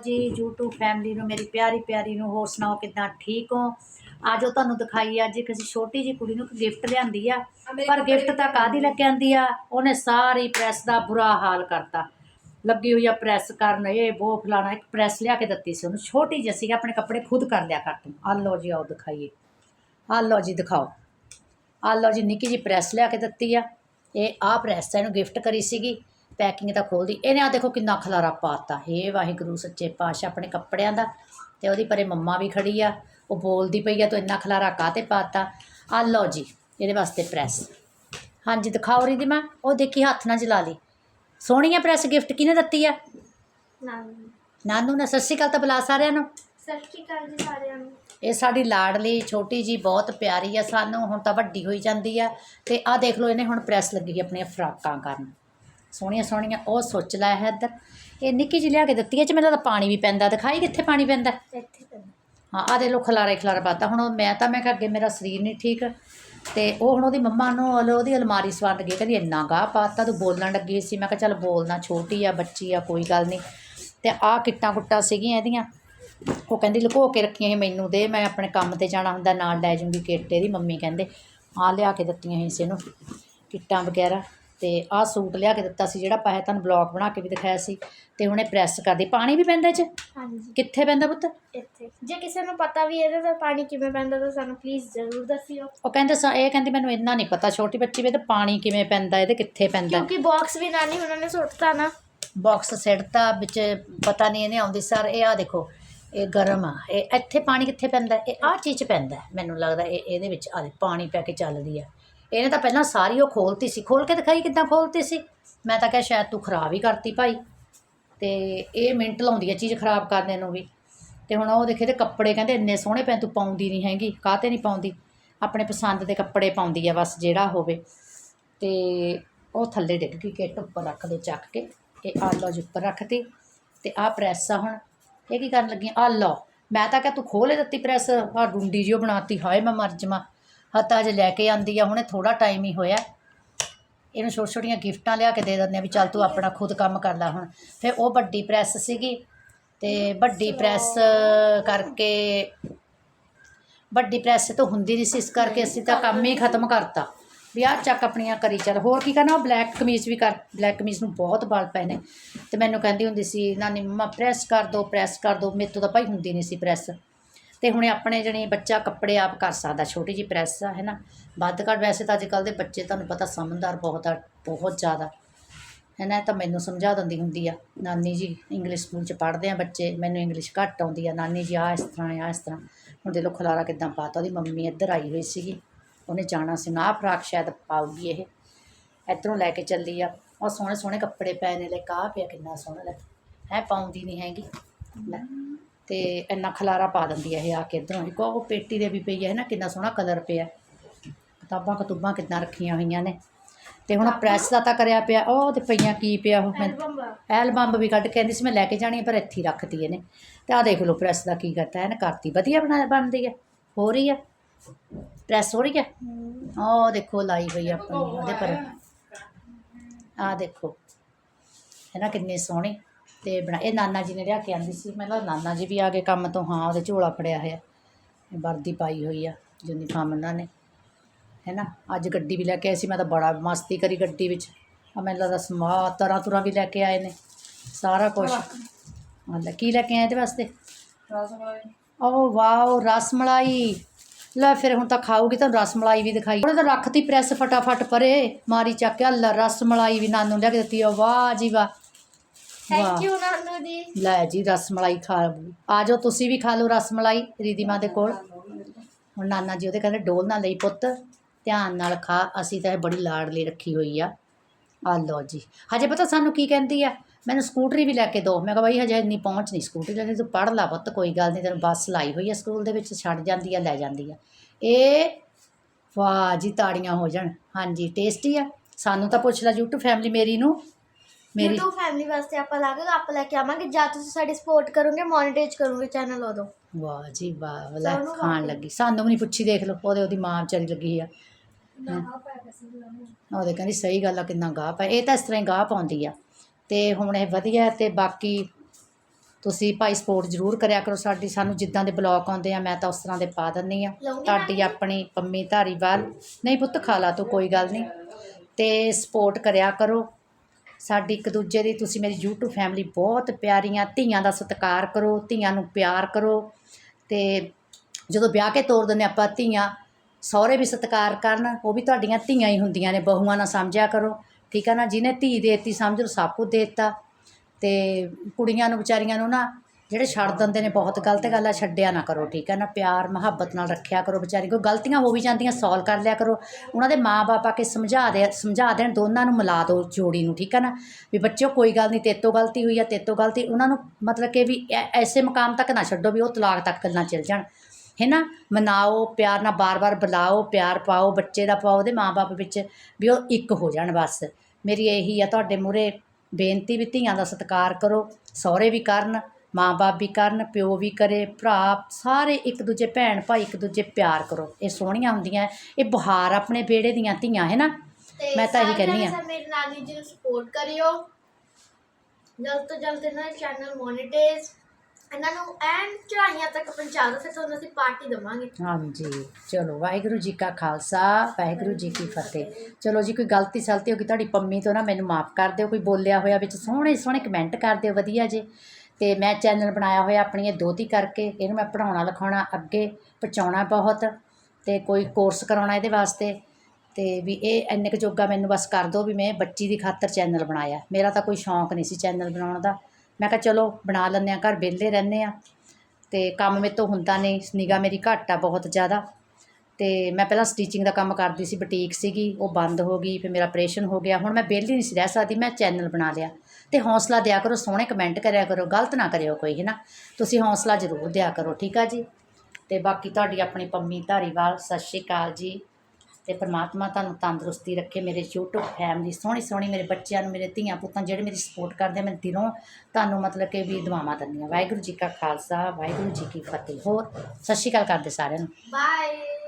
ਜੀ YouTube family ਨੂੰ ਮੇਰੀ ਪਿਆਰੀ ਪਿਆਰੀ ਨੂੰ ਹੋਰ ਸੁਣਾਓ ਕਿਦਾਂ ਠੀਕ ਹੋ? ਅੱਜ ਉਹ ਤੁਹਾਨੂੰ ਦਿਖਾਈ ਅੱਜ ਇੱਕ ਅਸੀਂ ਛੋਟੀ ਜੀ ਕੁੜੀ ਨੂੰ ਗਿਫਟ ਲਿਆਂਦੀ ਆ। ਪਰ ਗਿਫਟ ਤਾਂ ਕਾਦੀ ਲੈ ਕੇ ਆਂਦੀ ਆ? ਉਹਨੇ ਸਾਰੀ ਪ੍ਰੈਸ ਦਾ ਬੁਰਾ ਹਾਲ ਕਰਤਾ। ਲੱਗੀ ਹੋਈ ਆ ਪ੍ਰੈਸ ਕਰਨ ਇਹ ਉਹ ਫਲਾਣਾ ਇੱਕ ਪ੍ਰੈਸ ਲਿਆ ਕੇ ਦਿੱਤੀ ਸੀ ਉਹਨੂੰ। ਛੋਟੀ ਜਿਹੀ ਸੀ ਆਪਣੇ ਕੱਪੜੇ ਖੁਦ ਕਰ ਲਿਆ ਕਰ ਤੂੰ। ਆ ਲਓ ਜੀ ਆਓ ਦਿਖਾਈਏ। ਆ ਲਓ ਜੀ ਦਿਖਾਓ। ਆ ਲਓ ਜੀ ਨਿੱਕੀ ਜੀ ਪ੍ਰੈਸ ਲਿਆ ਕੇ ਦਿੱਤੀ ਆ। ਇਹ ਆ ਪ੍ਰੈਸ ਇਹਨੂੰ ਗਿਫਟ ਕਰੀ ਸੀਗੀ। ਪੈਕਿੰਗ ਤਾਂ ਖੋਲਦੀ ਇਹਨੇ ਆ ਦੇਖੋ ਕਿੰਨਾ ਖਲਾਰਾ ਪਾਤਾ। ਹੇ ਵਾਹਿਗੁਰੂ ਸੱਚੇ ਪਾਤਸ਼ਾਹ ਆਪਣੇ ਕੱਪੜਿਆਂ ਦਾ। ਤੇ ਉਹਦੀ ਪਰੇ ਮੰਮਾ ਵੀ ਖੜੀ ਆ। ਉਹ ਬੋਲਦੀ ਪਈ ਆ ਤੂੰ ਇੰਨਾ ਖਲਾਰਾ ਕਾਤੇ ਪਾਤਾ? ਆ ਲਓ ਜੀ ਇਹਦੇ ਵਾਸਤੇ ਪ੍ਰੈਸ। ਹਾਂਜੀ ਦਿਖਾਓ ਰੀ ਦੀ ਮੈਂ। ਉਹ ਦੇਖੀ ਹੱਥ ਨਾਲ ਜਲਾ ਲਈ। ਸੋਹਣੀ ਆ ਪ੍ਰੈਸ ਗਿਫਟ ਕਿਹਨੇ ਦਿੱਤੀ ਆ? ਨਾਨੀ ਨਾਨੂ ਨੇ। ਸਤਿ ਸ਼੍ਰੀ ਅਕਾਲ ਤਾਂ ਬੁਲਾ ਸਾਰਿਆਂ ਨੂੰ। ਸਤਿ ਸ਼੍ਰੀ ਅਕਾਲ ਜੀ ਸਾਰਿਆਂ ਨੂੰ। ਇਹ ਸਾਡੀ ਲਾਡਲੀ ਛੋਟੀ ਜੀ ਬਹੁਤ ਪਿਆਰੀ ਆ ਸਾਨੂੰ। ਹੁਣ ਤਾਂ ਵੱਡੀ ਹੋਈ ਜਾਂਦੀ ਆ। ਤੇ ਆਹ ਦੇਖ ਲਓ ਇਹਨੇ ਹੁਣ ਪ੍ਰੈਸ ਲੱਗੀ ਆਪਣੀਆਂ ਫਰਾਕਾਂ ਕਰਨ। ਸੋਹਣੀਆਂ ਸੋਹਣੀਆਂ ਉਹ ਸੋਚ ਲਾਇਆ ਹੈ ਇੱਧਰ। ਇਹ ਨਿੱਕੀ ਜਿਹੀ ਲਿਆ ਕੇ ਦਿੱਤੀ ਹੈ ਚ ਮੈਨੂੰ ਤਾਂ ਪਾਣੀ ਵੀ ਪੈਂਦਾ ਦਿਖਾਈ ਕਿੱਥੇ ਪਾਣੀ ਪੈਂਦਾ? ਇੱਥੇ ਕਰਨਾ ਹਾਂ ਆਹ ਦੇ ਲੋ ਖਲਾਰੇ ਖਲਾਰਾ ਪਾਤਾ ਹੁਣ ਉਹ ਮੈਂ ਤਾਂ ਮੈਂ ਕਿਹਾ ਅੱਗੇ ਮੇਰਾ ਸਰੀਰ ਨਹੀਂ ਠੀਕ। ਤੇ ਉਹ ਹੁਣ ਉਹਦੀ ਮੰਮਾ ਨੂੰ ਹਲੇ ਉਹਦੀ ਅਲਮਾਰੀ ਸਵਾਰ ਲੱਗੀ ਕਹਿੰਦੀ ਇੰਨਾ ਗਾਹ ਪਾਤਾ ਤੂੰ ਬੋਲਣ ਲੱਗੀ ਸੀ। ਮੈਂ ਕਿਹਾ ਚੱਲ ਬੋਲਣਾ ਛੋਟੀ ਆ ਬੱਚੀ ਆ ਕੋਈ ਗੱਲ ਨਹੀਂ। ਤੇ ਆਹ ਕਿੱਟਾਂ ਕੁੱਟਾਂ ਸੀਗੀਆਂ ਇਹਦੀਆਂ। ਉਹ ਕਹਿੰਦੀ ਲੁਕੋ ਕੇ ਰੱਖੀਆਂ ਸੀ ਮੈਨੂੰ ਦੇ ਮੈਂ ਆਪਣੇ ਕੰਮ ਤੇ ਜਾਣਾ ਹੁੰਦਾ ਨਾਲ ਲੈ ਜੂੰਗੀ ਕਿੱਟ ਇਹਦੀ ਮੰਮੀ ਕਹਿੰਦੇ। ਆਹ ਲਿਆ ਕੇ ਦਿੱਤੀਆਂ ਸੀ ਇਸੇ ਨੂੰ ਕਿੱਟਾਂ ਵਗੈਰਾ। ਤੇ ਆਹ ਸੂਟ ਲਿਆ ਕੇ ਦਿੱਤਾ ਸੀ ਜਿਹੜਾ ਪਾਇਆ ਤੁਹਾਨੂੰ ਬਲੌਗ ਬਣਾ ਕੇ ਵੀ ਦਿਖਾਇਆ ਸੀ ਤੇ ਹੁਣੇ ਪ੍ਰੈਸ ਕਰਦੀ। ਪਾਣੀ ਵੀ ਪੈਂਦਾ ਇਹ 'ਚ? ਹਾਂਜੀ। ਕਿੱਥੇ ਪੈਂਦਾ ਪੁੱਤ? ਇੱਥੇ। ਜੇ ਕਿਸੇ ਨੂੰ ਪਤਾ ਵੀ ਇਹਦੇ ਤੇ ਪਾਣੀ ਕਿਵੇਂ ਪੈਂਦਾ ਤਾਂ ਸਾਨੂੰ ਪਲੀਜ਼ ਜ਼ਰੂਰ ਦੱਸਿਓ। ਉਹ ਕਹਿੰਦੇ ਸਾ ਇਹ ਕਹਿੰਦੀ ਮੈਨੂੰ ਇੰਨਾ ਨਹੀਂ ਪਤਾ ਛੋਟੀ ਬੱਚੀ ਵੀ ਤੇ ਪਾਣੀ ਕਿਵੇਂ ਪੈਂਦਾ ਇਹਦੇ ਕਿੱਥੇ ਪੈਂਦਾ? ਕਿਉਂਕਿ ਬਾਕਸ ਵੀ ਨਾਨੀ ਉਹਨਾਂ ਨੇ ਸੁੱਟਤਾ ਨਾ। ਬਾਕਸ ਸਿੱਟਤਾ ਵਿੱਚ ਪਤਾ ਨਹੀਂ ਇਹਨੇ ਆਉਂਦੀ ਸਰ ਇਹ ਆ ਦੇਖੋ ਇਹ ਗਰਮ ਆ ਇਹ ਇੱਥੇ ਪਾਣੀ ਕਿੱਥੇ ਪੈਂਦਾ? ਇਹ ਆਹ ਚੀਜ਼ 'ਚ ਪੈਂਦਾ ਮੈਨੂੰ ਲੱਗਦਾ ਇਹ ਇਹਦੇ ਵਿੱਚ ਆ ਦੇ ਪਾਣੀ ਪੈ ਕੇ ਚੱਲਦੀ ਆ। ਇਹਨੇ ਤਾਂ ਪਹਿਲਾਂ ਸਾਰੀ ਉਹ ਖੋਲਤੀ ਸੀ। ਖੋਲ ਕੇ ਦਿਖਾਈ ਕਿੱਦਾਂ ਖੋਲਤੀ ਸੀ? ਮੈਂ ਤਾਂ ਕਿਹਾ ਸ਼ਾਇਦ ਤੂੰ ਖਰਾਬ ਹੀ ਕਰਤੀ ਭਾਈ। ਤੇ ਇਹ ਮਿੰਟ ਲਾਉਂਦੀ ਹੈ ਚੀਜ਼ ਖਰਾਬ ਕਰਨ ਨੂੰ ਵੀ। ਤੇ ਹੁਣ ਉਹ ਦੇਖੇ ਤੇ ਕੱਪੜੇ ਕਹਿੰਦੇ ਇੰਨੇ ਸੋਹਣੇ ਪੈ, ਤੂੰ ਪਾਉਂਦੀ ਨਹੀਂ ਹੈਗੀ। ਕਾਹਤੇ ਨਹੀਂ ਪਾਉਂਦੀ? ਆਪਣੇ ਪਸੰਦ ਦੇ ਕੱਪੜੇ ਪਾਉਂਦੀ ਆ ਬਸ, ਜਿਹੜਾ ਹੋਵੇ। ਤੇ ਉਹ ਥੱਲੇ ਡਿੱਗ ਗਈ, ਕਿੱਟ ਉੱਪਰ ਰੱਖ ਦੇ ਚੱਕ ਕੇ। ਇਹ ਆ ਲਓ ਜੀ, ਉੱਪਰ ਰੱਖਤੀ। ਤੇ ਆਹ ਪ੍ਰੈਸ ਆ ਹੁਣ। ਇਹ ਕੀ ਕਰਨ ਲੱਗੀ ਆ ਲਓ, ਮੈਂ ਤਾਂ ਕਿਹਾ ਤੂੰ ਖੋਲੇ ਦਿੱਤੀ ਪ੍ਰੈਸ। ਆ ਡੁੰਡੀ ਜਿਹਾ ਬਣਾਤੀ, ਹਾਏ ਮੈਂ ਮਰ ਜਾਵਾਂ। ਹੱਥਾਂ 'ਚ ਲੈ ਕੇ ਆਂਦੀ ਆ, ਹੁਣੇ ਥੋੜਾ ਟਾਈਮ ਹੀ ਹੋਇਆ। ਇਹਨੂੰ ਛੋਟੀ ਛੋਟੀਆਂ ਗਿਫਟਾਂ ਲਿਆ ਕੇ ਦੇ ਦਿੰਦੇ ਆ ਵੀ ਚੱਲ ਤੂੰ ਆਪਣਾ ਖੁਦ ਕੰਮ ਕਰ ਲੈ ਹੁਣ। ਫਿਰ ਉਹ ਵੱਡੀ ਪ੍ਰੈਸ ਸੀਗੀ ਤੇ ਵੱਡੀ ਪ੍ਰੈਸ ਕਰਕੇ, ਵੱਡੀ ਪ੍ਰੈਸ ਤੋਂ ਹੁੰਦੀ ਨਹੀਂ ਸੀ, ਇਸ ਕਰਕੇ ਅਸੀਂ ਤਾਂ ਕੰਮ ਹੀ ਖਤਮ ਕਰਤਾ। ਵੀ ਆਹ ਚੱਕ ਆਪਣੀਆਂ ਕਰੀ ਚੱਲ। ਹੋਰ ਕੀ ਕਰਨਾ, ਉਹ ਬਲੈਕ ਕਮੀਜ਼ ਵੀ ਕਰ ਬਲੈਕ ਕਮੀਜ਼ ਨੂੰ ਬਹੁਤ ਵਾਲ ਪਏ ਨੇ। ਤੇ ਮੈਨੂੰ ਕਹਿੰਦੀ ਹੁੰਦੀ ਸੀ, ਨਾਨੀ ਮੰਮਾ ਪ੍ਰੈਸ ਕਰ ਦੋ ਪ੍ਰੈਸ ਕਰ ਦੋ। ਮੇਰੇ ਤੋਂ ਤਾਂ ਭਾਈ ਹੁੰਦੀ ਨਹੀਂ ਸੀ ਪ੍ਰੈਸ ਤੇ ਹੁਣੇ ਆਪਣੇ ਜਣੇ ਬੱਚਾ ਕੱਪੜੇ ਆਪ ਕਰ ਸਕਦਾ, ਛੋਟੀ ਜੀ ਪ੍ਰੈਸ ਆ, ਹੈ ਨਾ। ਵੱਧ ਘੱਟ ਵੈਸੇ ਤਾਂ ਅੱਜ ਕੱਲ੍ਹ ਦੇ ਬੱਚੇ ਤੁਹਾਨੂੰ ਪਤਾ ਸਮਝਦਾਰ ਬਹੁਤ ਆ, ਬਹੁਤ ਜ਼ਿਆਦਾ, ਹੈ ਨਾ। ਤਾਂ ਮੈਨੂੰ ਸਮਝਾ ਦਿੰਦੀ ਹੁੰਦੀ ਆ, ਨਾਨੀ ਜੀ ਇੰਗਲਿਸ਼ ਸਕੂਲ ਚ ਪੜ੍ਹਦੇ ਆ ਬੱਚੇ, ਮੈਨੂੰ ਇੰਗਲਿਸ਼ ਘੱਟ ਆਉਂਦੀ ਆ। ਨਾਨੀ ਜੀ ਆ ਇਸ ਤਰ੍ਹਾਂ ਆ, ਇਸ ਤਰ੍ਹਾਂ। ਹੁਣ ਦੇ ਲੋ ਖਲਾਰਾ ਕਿਦਾਂ ਪਾਤਾ, ਉਹਦੀ ਮੰਮੀ ਇੱਧਰ ਆਈ ਹੋਈ ਸੀਗੀ, ਉਹਨੇ ਜਾਣਾ ਸੀ। ਨਾ ਫਰਾਕ ਸ਼ਾਇਦ ਪਾਉਗੀ ਇਹ। ਇੱਧਰੋਂ ਲੈ ਕੇ ਚੱਲੀ ਆ। ਉਹ ਸੋਹਣੇ ਸੋਹਣੇ ਕੱਪੜੇ ਪਏ ਨੇ, ਲੈ ਕਾ ਪਿਆ ਕਿੰਨਾ ਸੋਹਣਾ ਲੈ। ਹੈ, ਪਾਉਂਦੀ ਨਹੀਂ ਹੈਗੀ। ਲੈ। ਤੇ ਇੰਨਾ ਖਲਾਰਾ ਪਾ ਦਿੰਦੀ ਹੈ ਇਹ ਆ ਕੇ ਇੱਧਰੋਂ। ਇੱਕ ਉਹ ਪੇਟੀ ਦੇ ਵੀ ਪਈ ਹੈ ਨਾ ਕਿੰਨਾ ਸੋਹਣਾ ਕਲਰ ਪਿਆ। ਕਿਤਾਬਾਂ ਕਤੂਬਾਂ ਕਿੱਦਾਂ ਰੱਖੀਆਂ ਹੋਈਆਂ ਨੇ। ਤੇ ਹੁਣ ਪ੍ਰੈਸ ਦਾ ਤਾਂ ਕਰਿਆ ਪਿਆ ਉਹ ਤੇ ਪਈਆਂ ਕੀ ਪਿਆ ਉਹ ਮੈਂ ਐਲਬਮ ਵੀ ਕੱਢ ਕੇ ਕਹਿੰਦੀ ਸੀ ਮੈਂ ਲੈ ਕੇ ਜਾਣੀ ਪਰ ਇੱਥੇ ਹੀ ਰੱਖਤੀ ਇਹਨੇ। ਤੇ ਆਹ ਦੇਖ ਲਓ ਪ੍ਰੈਸ ਦਾ ਕੀ ਕਰਤਾ ਇਹਨੇ ਕਰਤੀ ਵਧੀਆ ਬਣਾ ਬਣਦੀ ਹੈ ਹੋ ਰਹੀ ਹੈ ਪ੍ਰੈਸ ਹੋ ਰਹੀ ਹੈ ਉਹ ਦੇਖੋ ਲਾਈ ਹੋਈ ਆ ਆਪਣੀ ਉਹਦੇ ਪਰ। ਆਹ ਦੇਖੋ ਹੈ ਨਾ ਕਿੰਨੀ ਸੋਹਣੀ। ਤੇ ਬਣਾ ਇਹ ਨਾਨਾ ਜੀ ਨੇ ਲਿਆ ਕੇ ਆਂਦੀ ਸੀ। ਮੈਨੂੰ ਲੱਗਦਾ ਨਾਨਾ ਜੀ ਵੀ ਆ ਗਏ ਕੰਮ ਤੋਂ ਹਾਂ ਉਹਦੇ ਝੋਲਾ ਫੜਿਆ ਹੋਇਆ। ਵਰਦੀ ਪਾਈ ਹੋਈ ਆ ਯੂਨੀਫਾਰਮ ਉਹਨਾਂ ਨੇ ਹੈ ਨਾ? ਅੱਜ ਗੱਡੀ ਵੀ ਲੈ ਕੇ ਆਏ ਸੀ ਮੈਂ ਤਾਂ ਬੜਾ ਮਸਤੀ ਕਰੀ ਗੱਡੀ ਵਿੱਚ। ਆ ਮੈਨੂੰ ਲੱਗਦਾ ਸਮਾ ਤਰ੍ਹਾਂ ਤੁਰਾਂ ਵੀ ਲੈ ਕੇ ਆਏ ਨੇ ਸਾਰਾ ਕੁਝ ਲੈ ਕੀ ਲੈ ਕੇ ਆਏ ਇਹਦੇ ਵਾਸਤੇ? ਓ ਵਾਓ ਰਸਮਲਾਈ ਲੈ ਫਿਰ ਹੁਣ ਤਾਂ ਖਾਊਗੀ ਤਾਂ ਰਸਮਲਾਈ ਵੀ ਦਿਖਾਈ। ਉਹਨੇ ਤਾਂ ਰੱਖਤੀ ਪ੍ਰੈਸ ਫਟਾਫਟ ਪਰੇ ਮਾਰੀ ਚੱਕ ਕੇ। ਲੈ ਰਸਮਲਾਈ ਵੀ ਨਾਨੂ ਲਿਆ ਕੇ ਦਿੱਤੀ ਓ ਵਾਹ ਜੀ ਵਾਹ। ਥੈਂਕ ਯੂ ਨਾਨੂ ਜੀ। ਲੈ ਜੀ ਰਸਮਲਾਈ ਖਾ ਆ ਜਾਓ ਤੁਸੀਂ ਵੀ ਖਾ ਲਓ ਰਸਮਲਾਈ ਰੀਦੀ ਮਾਂ ਦੇ ਕੋਲ। ਹੁਣ ਨਾਨਾ ਜੀ ਉਹਦੇ ਕਹਿੰਦੇ ਡੋਲ ਨਾ ਲਈ ਪੁੱਤ ਧਿਆਨ ਨਾਲ ਖਾ ਅਸੀਂ ਤਾਂ ਇਹ ਬੜੀ ਲਾਡਲੀ ਰੱਖੀ ਹੋਈ ਆ। ਆ ਲਓ ਜੀ। ਹਜੇ ਪਤਾ ਸਾਨੂੰ ਕੀ ਕਹਿੰਦੀ ਆ? ਮੈਨੂੰ ਸਕੂਟਰੀ ਵੀ ਲੈ ਕੇ ਦਿਓ ਮੈਂ ਕਿਹਾ ਬਈ ਹਜੇ ਇੰਨੀ ਪਹੁੰਚ ਨਹੀਂ ਸਕੂਟਰੀ ਲੈਣੀ ਤੂੰ ਪੜ੍ਹ ਲਾ ਪੁੱਤ ਕੋਈ ਗੱਲ ਨਹੀਂ ਤੈਨੂੰ ਬੱਸ ਲਾਈ ਹੋਈ ਆ ਸਕੂਲ ਦੇ ਵਿੱਚ ਛੱਡ ਜਾਂਦੀ ਆ ਲੈ ਜਾਂਦੀ ਆ। ਇਹ ਵਾਹ ਜੀ ਤਾੜੀਆਂ ਹੋ ਜਾਣ। ਹਾਂਜੀ ਟੇਸਟੀ ਆ। ਸਾਨੂੰ ਤਾਂ ਪੁੱਛ ਲੈ YouTube ਫੈਮਿਲੀ ਮੇਰੀ ਨੂੰ। ਮੇਰੀ YouTube ਫੈਮਿਲੀ ਵਾਸਤੇ ਆਪਾਂ ਲਾ ਕੇ ਆਪ ਲੈ ਕੇ ਆਵਾਂਗੇ ਜਾਂ ਤੁਸੀਂ ਸਾਡੀ ਸਪੋਰਟ ਕਰੋਗੇ ਮੋਨੇਟਾਈਜ਼ ਕਰੋਗੇ ਚੈਨਲ ਉਦੋਂ ਵਾਹ ਜੀ ਵਾਹ ਲੈ ਸਾਨੂੰ ਖਾਣ। ਲੱਗੀ। ਸਾਨੂੰ ਵੀ ਨਹੀਂ ਪੁੱਛੀ ਦੇਖ ਲਓ ਉਹਦੇ ਉਹਦੀ ਮਾਂ ਵਿਚਾਰੀ ਲੱਗੀ ਆ। ਉਹਦੇ ਕਹਿੰਦੀ ਸਹੀ ਗੱਲ ਆ ਕਿੰਨਾ ਗਾਹ ਪਾ ਇਹ ਤਾਂ ਇਸ ਤਰ੍ਹਾਂ ਹੀ ਗਾਹ ਪਾਉਂਦੀ ਆ। ਤੇ ਹੁਣ ਇਹ ਵਧੀਆ ਤੇ ਬਾਕੀ ਤੁਸੀਂ ਭਾਈ ਸਪੋਰਟ ਜ਼ਰੂਰ ਕਰਿਆ ਕਰੋ ਸਾਡੀ। ਸਾਨੂੰ ਜਿੱਦਾਂ ਦੇ ਬਲੌਗ ਆਉਂਦੇ ਆ ਮੈਂ ਤਾਂ ਉਸ ਤਰ੍ਹਾਂ ਦੇ ਪਾ ਦਿੰਦੀ ਆ। ਤੁਹਾਡੀ? ਆਪਣੀ ਪੰਮੀ ਧਾਰੀਵਾਲ। ਨਹੀਂ ਪੁੱਤ ਖਾ ਲਾ ਤੂੰ ਕੋਈ ਗੱਲ ਨਹੀਂ ਤੇ ਸਪੋਰਟ ਕਰਿਆ ਕਰੋ। ਸਾਡੀ ਇੱਕ ਦੂਜੇ ਦੀ ਤੁਸੀਂ ਮੇਰੀ YouTube ਫੈਮਿਲੀ ਬਹੁਤ ਪਿਆਰੀਆਂ, ਧੀਆਂ ਦਾ ਸਤਿਕਾਰ ਕਰੋ, ਧੀਆਂ ਨੂੰ ਪਿਆਰ ਕਰੋ ਤੇ ਜਦੋਂ ਵਿਆਹ ਕੇ ਤੋਰ ਦਿੰਦੇ ਆਪਾਂ ਧੀਆਂ, ਸਹੁਰੇ ਵੀ ਸਤਿਕਾਰ ਕਰਨ, ਉਹ ਵੀ ਤੁਹਾਡੀਆਂ ਧੀਆਂ ਹੀ ਹੁੰਦੀਆਂ ਨੇ, ਬਹੂਆਂ ਨਾਲ ਸਮਝਿਆ ਕਰੋ, ਠੀਕ ਆ ਨਾ? ਜਿਹਨੇ ਧੀ ਦੇਤੀ ਸਮਝ ਲਓ, ਸਭ ਕੁਝ ਦੇਤਾ ਤੇ ਕੁੜੀਆਂ ਨੂੰ, ਵਿਚਾਰੀਆਂ ਨੂੰ ਨਾ ਜਿਹੜੇ ਛੱਡ ਦਿੰਦੇ ਨੇ, ਬਹੁਤ ਗਲਤ ਗੱਲ ਆ, ਛੱਡਿਆ ਨਾ ਕਰੋ, ਠੀਕ ਹੈ ਨਾ? ਪਿਆਰ, ਮੁਹੱਬਤ ਨਾਲ ਰੱਖਿਆ ਕਰੋ ਵਿਚਾਰੀ ਕੋਈ ਗਲਤੀਆਂ ਹੋ ਵੀ ਜਾਂਦੀਆਂ ਸੋਲਵ ਕਰ ਲਿਆ ਕਰੋ। ਉਹਨਾਂ ਦੇ ਮਾਪੇ ਆ ਕੇ ਸਮਝਾ ਦੇ, ਸਮਝਾ ਦੇਣ, ਦੋਨਾਂ ਨੂੰ ਮਿਲਾ ਦਿਓ ਜੋੜੀ ਨੂੰ, ਠੀਕ ਹੈ ਨਾ? ਵੀ ਬੱਚਿਓ, ਕੋਈ ਗੱਲ ਨਹੀਂ ਤੇਤੋਂ ਗਲਤੀ ਹੋਈ ਆ ਤੇਤੋਂ ਗਲਤੀ, ਉਹਨਾਂ ਨੂੰ ਮਤਲਬ ਕਿ ਵੀ ਐਸੇ ਮਕਾਮ ਤੱਕ ਨਾ ਛੱਡੋ ਵੀ ਉਹ ਤਲਾਕ ਤੱਕ ਨਾ ਚਲ ਜਾਣ, ਹੈ ਨਾ? ਮਨਾਓ, ਪਿਆਰ ਨਾਲ ਬਾਰ-ਬਾਰ ਬੁਲਾਓ, ਪਿਆਰ ਪਾਓ, ਬੱਚੇ ਦਾ ਪਾਓ, ਉਹਦੇ ਮਾਪੇ ਵਿੱਚ ਵੀ ਉਹ ਇੱਕ ਹੋ ਜਾਣ ਬਸ। ਮੇਰੀ ਇਹੀ ਆ, ਤੁਹਾਡੇ ਮੂਹਰੇ ਬੇਨਤੀ ਵੀ ਧੀਆਂ ਦਾ ਸਤਿਕਾਰ ਕਰੋ, ਸਹੁਰੇ ਵੀ ਕਰਨ ਮਾਂ-ਬਾਪ ਵੀ ਕਰਨ ਪਿਓ ਵੀ ਕਰੇ ਭਰਾ ਸਾਰੇ ਇੱਕ ਦੂਜੇ ਭੈਣ ਭਾਈ ਇੱਕ ਦੂਜੇ ਪਿਆਰ ਕਰੋ। ਇਹ ਸੋਹਣੀਆਂ ਹੁੰਦੀਆਂ ਇਹ ਬਹਾਰ ਆਪਣੇ ਵਿਹੜੇ ਦੀਆਂ ਧੀਆਂ ਹੈ ਨਾ? ਮੈਂ ਤਾਂ ਇਹੀ ਕਹਿੰਦੀ ਆ। ਮੇਰੀ ਨਾਨੀ ਜੀ ਨੂੰ ਸਪੋਰਟ ਕਰਿਓ। ਜਲਦ ਤੋਂ ਜਲਦ ਇਹਨਾਂ ਦਾ ਚੈਨਲ ਮੋਨੇਟਾਈਜ਼ ਇਹਨਾਂ ਨੂੰ ਐਨ ਚੜਾਈਆਂ ਤੱਕ ਪਹੁੰਚਾ ਦਿਓ ਫਿਰ ਤੁਹਾਨੂੰ ਅਸੀਂ ਪਾਰਟੀ ਦੇਵਾਂਗੇ। ਹਾਂਜੀ ਚਲੋ ਵਾਹਿਗੁਰੂ ਜੀ ਕਾ ਖਾਲਸਾ ਵਾਹਿਗੁਰੂ ਜੀ ਕੀ ਫਤਿਹ। ਚਲੋ ਜੀ ਕੋਈ ਗਲਤੀ ਸਲਤੀ ਹੋ ਗਈ ਤੁਹਾਡੀ ਪੰਮੀ ਤੋਂ ਨਾ ਮੈਨੂੰ ਮਾਫ ਕਰ ਦਿਓ ਕੋਈ ਬੋਲਿਆ ਹੋਇਆ ਵਿੱਚ ਸੋਹਣੇ ਸੋਹਣੇ ਕਮੈਂਟ ਕਰ ਦਿਓ ਵਧੀਆ ਜੇ। ਅਤੇ ਮੈਂ ਚੈਨਲ ਬਣਾਇਆ ਹੋਇਆ ਆਪਣੀ ਇਹ ਦੋਤੀ ਕਰਕੇ, ਇਹਨੂੰ ਮੈਂ ਪੜ੍ਹਾਉਣਾ ਲਿਖਾਉਣਾ ਅੱਗੇ, ਪਹੁੰਚਾਉਣਾ ਬਹੁਤ ਅਤੇ ਕੋਈ ਕੋਰਸ ਕਰਾਉਣਾ ਇਹਦੇ ਵਾਸਤੇ ਅਤੇ ਵੀ ਇਹ ਇੰਨੇ ਕੁ ਜੋਗਾ ਮੈਨੂੰ ਬਸ ਕਰ ਦਿਓ ਵੀ ਮੈਂ ਬੱਚੀ ਦੀ ਖਾਤਰ ਚੈਨਲ ਬਣਾਇਆ। ਮੇਰਾ ਤਾਂ ਕੋਈ ਸ਼ੌਂਕ ਨਹੀਂ ਸੀ ਚੈਨਲ ਬਣਾਉਣ ਦਾ। ਮੈਂ ਕਿਹਾ ਚਲੋ ਬਣਾ ਲੈਂਦੇ ਹਾਂ, ਘਰ ਵਿਹਲੇ ਰਹਿੰਦੇ ਹਾਂ ਅਤੇ ਕੰਮ ਮੇਰੇ ਤੋਂ ਹੁੰਦਾ ਨਹੀਂ ਨਿਗਾ ਮੇਰੀ ਘੱਟ ਆ ਬਹੁਤ ਜ਼ਿਆਦਾ। ਅਤੇ ਮੈਂ ਪਹਿਲਾਂ ਸਟਿਚਿੰਗ ਦਾ ਕੰਮ ਕਰਦੀ ਸੀ, ਬੁਟੀਕ ਸੀਗੀ, ਉਹ ਬੰਦ ਹੋ ਗਈ, ਫਿਰ ਮੇਰਾ ਆਪਰੇਸ਼ਨ ਹੋ ਗਿਆ, ਹੁਣ ਮੈਂ ਵਿਹਲੀ ਨਹੀਂ ਸੀ ਰਹਿ ਸਕਦੀ, ਮੈਂ ਚੈਨਲ ਬਣਾ ਲਿਆ। ਅਤੇ ਹੌਸਲਾ ਦਿਆ ਕਰੋ, ਸੋਹਣੇ ਕਮੈਂਟ ਕਰਿਆ ਕਰੋ, ਗਲਤ ਨਾ ਕਰਿਓ ਕੋਈ ਹੈ ਨਾ ਤੁਸੀਂ ਹੌਸਲਾ ਜ਼ਰੂਰ ਦਿਆ ਕਰੋ, ਠੀਕ ਆ ਜੀ? ਅਤੇ ਬਾਕੀ ਤੁਹਾਡੀ ਆਪਣੀ ਪੰਮੀ ਧਾਰੀਵਾਲ, ਸਤਿ ਸ਼੍ਰੀ ਅਕਾਲ ਜੀ। ਤੇ ਪਰਮਾਤਮਾ ਤੁਹਾਨੂੰ ਤੰਦਰੁਸਤੀ ਰੱਖੇ, ਮੇਰੇ YouTube ਫੈਮਿਲੀ ਸੋਹਣੀ ਸੋਹਣੀ ਮੇਰੇ ਬੱਚਿਆਂ ਨੂੰ, ਮੇਰੇ ਧੀਆਂ ਪੁੱਤਾਂ, ਜਿਹੜੇ ਮੇਰੀ ਸਪੋਰਟ ਕਰਦੇ, ਮੈਂ ਦਿਲੋਂ ਤੁਹਾਨੂੰ ਮਤਲਬ ਕਿ ਵੀ ਦੁਆਵਾਂ ਦਿੰਦੀ ਹਾਂ। ਵਾਹਿਗੁਰੂ ਜੀ ਕਾ ਖਾਲਸਾ, ਵਾਹਿਗੁਰੂ ਜੀ ਕੀ ਫਤਿਹ, ਹੋਰ ਸਤਿ ਸ਼੍ਰੀ ਅਕਾਲ ਕਰਦੇ ਸਾਰਿਆਂ ਨੂੰ। ਬਾਏ